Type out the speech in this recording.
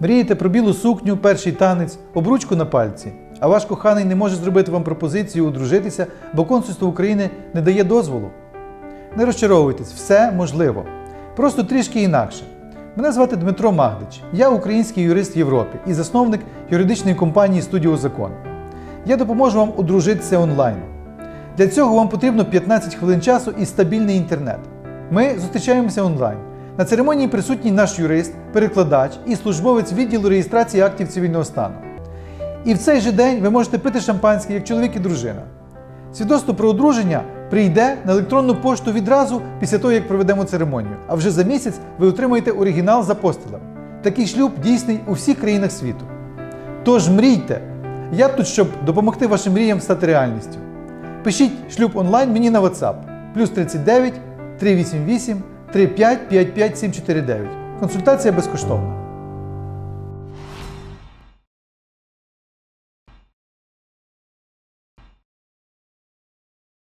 Мрієте про білу сукню, перший танець, обручку на пальці, а ваш коханий не може зробити вам пропозицію одружитися, бо консульство України не дає дозволу. Не розчаровуйтесь, все можливо. Просто трішки інакше. Мене звати Дмитро Магдич. Я український юрист в Європі і засновник юридичної компанії Студіо Закон. Я допоможу вам одружитися онлайн. Для цього вам потрібно 15 хвилин часу і стабільний інтернет. Ми зустрічаємося онлайн. На церемонії присутній наш юрист, перекладач і службовець відділу реєстрації актів цивільного стану. І в цей же день ви можете пити шампанське як чоловік і дружина. Свідоцтво про одруження прийде на електронну пошту відразу після того, як проведемо церемонію. А вже за місяць ви отримаєте оригінал з апостилем. Такий шлюб дійсний у всіх країнах світу. Тож мрійте! Я тут, щоб допомогти вашим мріям стати реальністю. Пишіть шлюб онлайн мені на WhatsApp плюс 39 388 35 55 749. Консультація безкоштовна.